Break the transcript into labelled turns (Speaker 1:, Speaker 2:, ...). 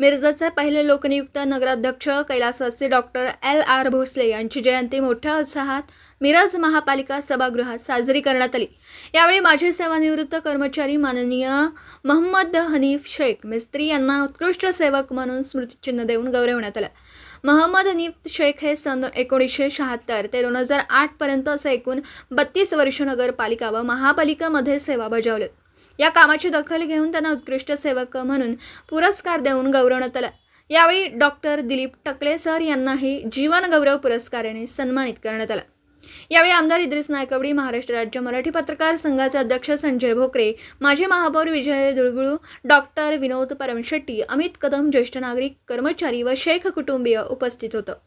Speaker 1: मिरजाचे पहिले लोकनियुक्त नगराध्यक्ष कैलासाचे डॉक्टर एल आर भोसले यांची जयंती मोठ्या उत्साहात मिरज महापालिका सभागृहात साजरी करण्यात आली यावेळी माजी सेवानिवृत्त कर्मचारी माननीय महम्मद हनीफ शेख मिस्त्री यांना उत्कृष्ट सेवक म्हणून स्मृतिचिन्ह देऊन गौरवण्यात आलं महम्मद हनीफ शेख हे सन एकोणीसशे शहात्तर ते दोन हजार आठपर्यंत असं एकूण बत्तीस वर्ष नगरपालिका व महापालिकामध्ये सेवा बजावल्यात या कामाची दखल घेऊन त्यांना उत्कृष्ट सेवक म्हणून पुरस्कार देऊन गौरवण्यात आला यावेळी डॉक्टर दिलीप टकले सर यांनाही जीवनगौरव पुरस्काराने सन्मानित करण्यात आला यावेळी आमदार इद्रिस नायकवडी महाराष्ट्र राज्य मराठी पत्रकार संघाचे अध्यक्ष संजय भोकरे माजी महापौर विजय दुळगुळू डॉक्टर विनोद परमशेट्टी अमित कदम ज्येष्ठ नागरिक कर्मचारी व शेख कुटुंबीय उपस्थित होतं